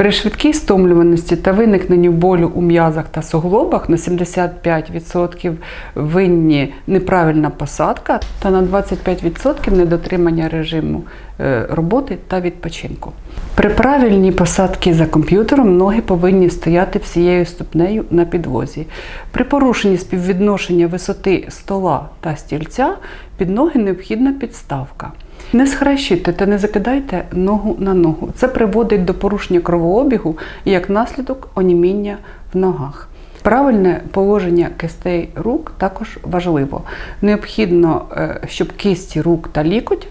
При швидкій стомлюваності та виникненню болю у м'язах та суглобах на 75% винні неправильна посадка та на 25% недотримання режиму е, роботи та відпочинку. При правильній посадці за комп'ютером ноги повинні стояти всією ступнею на підлозі. При порушенні співвідношення висоти стола та стільця під ноги необхідна підставка. Не схрещуйте та не закидайте ногу на ногу. Це приводить до порушення кровообігу і як наслідок оніміння в ногах. Правильне положення кистей рук також важливо. Необхідно, е, щоб кисті рук та лікоть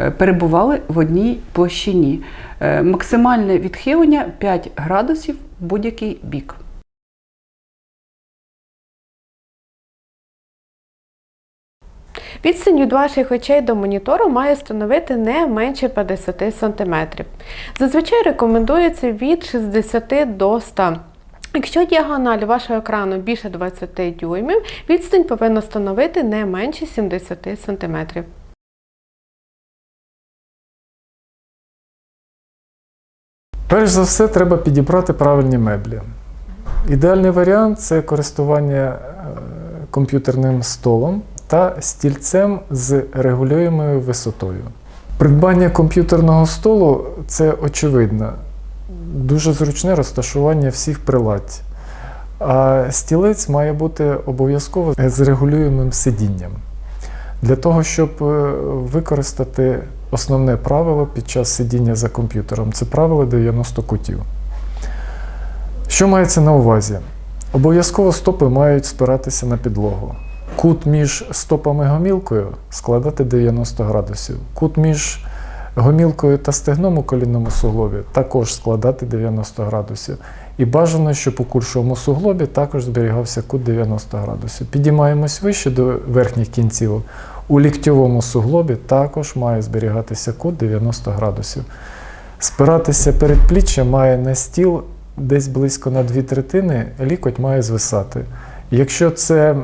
е, перебували в одній площині. Е, Максимальне відхилення 5 градусів в будь-який бік. Відстань від ваших очей до монітору має становити не менше 50 см. Зазвичай рекомендується від 60 до 100 Якщо діагональ вашого екрану більше 20 дюймів, відстань повинна становити не менше 70 см. Перш за все, треба підібрати правильні меблі. Ідеальний варіант це користування е, комп'ютерним столом та стільцем з регулюємою висотою. Придбання комп'ютерного столу це очевидно, дуже зручне розташування всіх приладь. А стілець має бути обов'язково з регулюємим сидінням. Для того, щоб е, використати основне правило під час сидіння за комп'ютером, це правило 90 кутів. Що мається на увазі? Обов'язково стопи мають спиратися на підлогу. Кут між стопами гомілкою складати 90 градусів. Кут між гомілкою та стегном у колінному суглобі також складати 90 градусів. І бажано, щоб у кульшовому суглобі також зберігався кут 90 градусів. Підіймаємось вище до верхніх кінців. У ліктьовому суглобі також має зберігатися кут 90 градусів. Спиратися передпліччя має на стіл десь близько на дві третини, лікоть має звисати. Якщо це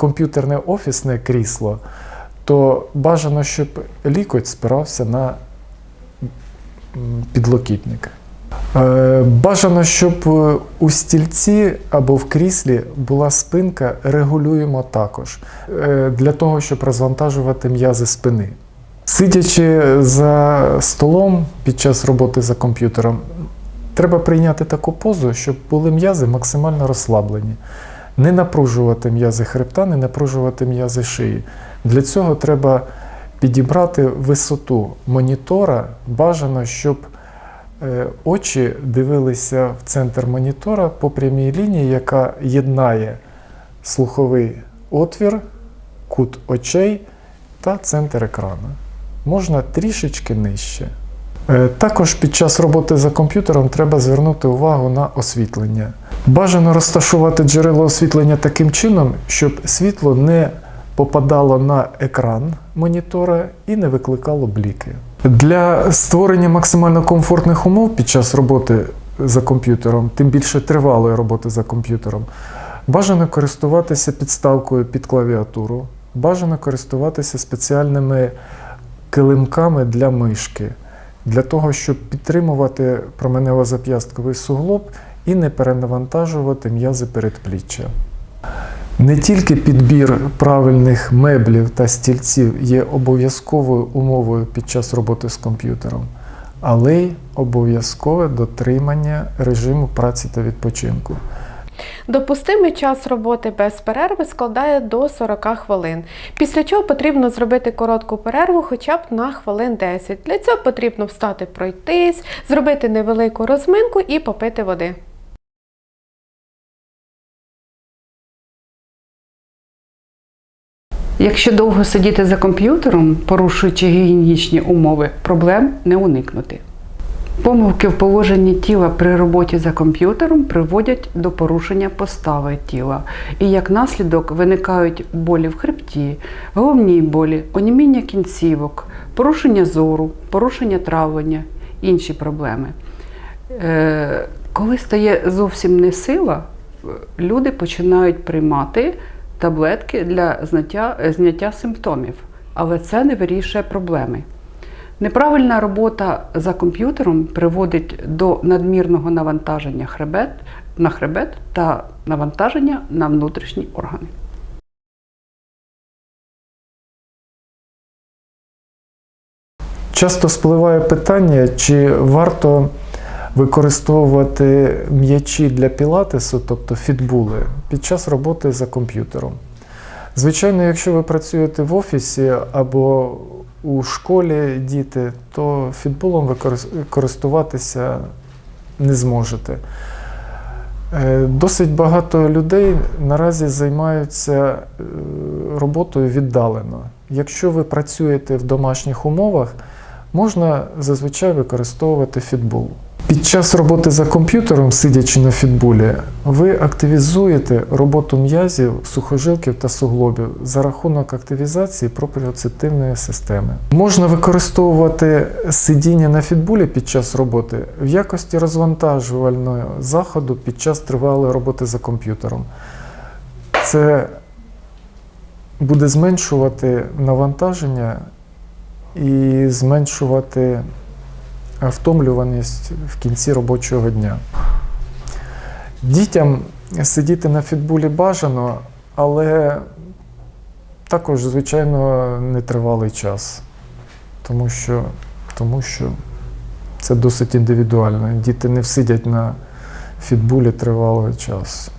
комп'ютерне офісне крісло, то бажано, щоб лікоть спирався на м, підлокітник. Е, Бажано, щоб е, у стільці або в кріслі була спинка регулюємо також е, для того, щоб розвантажувати м'язи спини. Сидячи за столом під час роботи за комп'ютером, треба прийняти таку позу, щоб були м'язи максимально розслаблені. Не напружувати м'язи хребта, не напружувати м'язи шиї. Для цього треба підібрати висоту монітора. Бажано, щоб е, очі дивилися в центр монітора по прямій лінії, яка єднає слуховий отвір, кут очей та центр екрану. Можна трішечки нижче. Е, Також під час роботи за комп'ютером треба звернути увагу на освітлення. Бажано розташувати джерело освітлення таким чином, щоб світло не попадало на екран монітора і не викликало бліки. Для створення максимально комфортних умов під час роботи за комп'ютером, тим більше тривалої роботи за комп'ютером, бажано користуватися підставкою під клавіатуру, бажано користуватися спеціальними килимками для мишки, для того, щоб підтримувати променево-зап'ястковий суглоб і не перенавантажувати м'язи передпліччя. Не тільки підбір правильних меблів та стільців є обов'язковою умовою під час роботи з комп'ютером, але й обов'язкове дотримання режиму праці та відпочинку. Допустимий час роботи без перерви складає до 40 хвилин, після чого потрібно зробити коротку перерву хоча б на хвилин 10. Для цього потрібно встати пройтись, зробити невелику розминку і попити води. Якщо довго сидіти за комп'ютером, порушуючи гігієнічні умови, проблем не уникнути. Помилки в положенні тіла при роботі за комп'ютером приводять до порушення постави тіла, і як наслідок виникають болі в хребті, головні болі, оніміння кінцівок, порушення зору, порушення травлення, інші проблеми. Е, Коли стає зовсім не сила, люди починають приймати таблетки для зняття, зняття симптомів, але це не вирішує проблеми. Неправильна робота за комп'ютером приводить до надмірного навантаження хребет, на хребет та навантаження на внутрішні органи. Часто спливає питання, чи варто використовувати м'ячі для пілатесу, тобто фітбули, під час роботи за комп'ютером. Звичайно, якщо ви працюєте в офісі або у школі діти, то фітбулом ви користуватися не зможете. Е, Досить багато людей наразі займаються е, роботою віддалено. Якщо ви працюєте в домашніх умовах, можна зазвичай використовувати фітбул. Під час роботи за комп'ютером, сидячи на фітбулі, ви активізуєте роботу м'язів, сухожилків та суглобів за рахунок активізації пропріоцептивної системи. Можна використовувати сидіння на фітбулі під час роботи в якості розвантажувального заходу під час тривалої роботи за комп'ютером. Це буде зменшувати навантаження і зменшувати втомлюваність в кінці робочого дня. Дітям сидіти на фітбулі бажано, але також, звичайно, нетривалий час, тому що, тому що це досить індивідуально. Діти не всидять на фітбулі тривалий час.